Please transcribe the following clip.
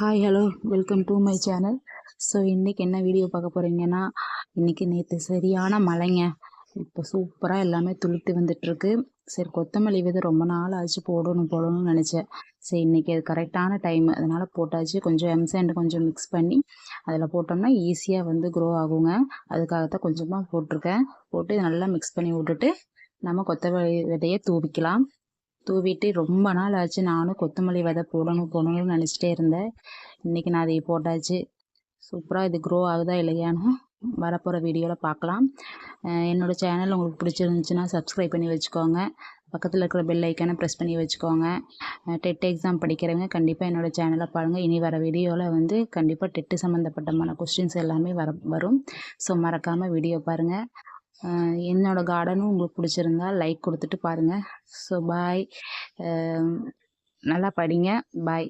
Hi hello welcome to my channel so இன்றைக்கி என்ன video பார்க்க போகிறீங்கன்னா இன்றைக்கி நேற்று சரியான மழைங்க. இப்போ சூப்பராக எல்லாமே துளுத்து வந்துட்டுருக்கு. சரி கொத்தமல்லி விதை ரொம்ப நாள் ஆச்சு போடணும் போடணும்னு நினச்சேன். சரி இன்றைக்கி அது கரெக்டான டைம் அதனால் போட்டாச்சு. கொஞ்சம் எம்சாண்ட் கொஞ்சம் மிக்ஸ் பண்ணி அதில் போட்டோம்னா ஈஸியாக வந்து க்ரோ ஆகுங்க. அதுக்காகத்தான் கொஞ்சமாக போட்டிருக்கேன். போட்டு இதை நல்லா மிக்ஸ் பண்ணி விட்டுட்டு நம்ம கொத்தமல்லி விதையை தூவிக்கலாம். தூவிட்டு ரொம்ப நாள் ஆச்சு. நானும் கொத்தமல்லி விதை போடணும் போடணும்னு நினச்சிட்டே இருந்தேன். இன்றைக்கி நான் அதை போட்டாச்சு. சூப்பராக இது க்ரோ ஆகுதா இல்லையான்னு வரப்போகிற வீடியோவில் பார்க்கலாம். என்னோடய என்னோட சேனல் உங்களுக்கு பிடிச்சிருந்துச்சுன்னா சப்ஸ்கிரைப் பண்ணி வச்சுக்கோங்க. பக்கத்தில் இருக்கிற பெல் ஐக்கானை ப்ரெஸ் பண்ணி வச்சுக்கோங்க. டெட் எக்ஸாம் படிக்கிறவங்க கண்டிப்பாக என்னோடய சேனலை பாருங்கள் இனி வர வீடியோவில் வந்து கண்டிப்பாக டெட்டு சம்மந்தப்பட்டமான கொஸ்டின்ஸ் எல்லாமே வர வரும். ஸோ மறக்காமல் வீடியோ பாருங்கள் என்னோடய என்னோட கார்டனும் உங்களுக்கு பிடிச்சிருந்தா லைக் கொடுத்துட்டு பாருங்கள் ஸோ பாய் நல்லா படிங்க. பாய்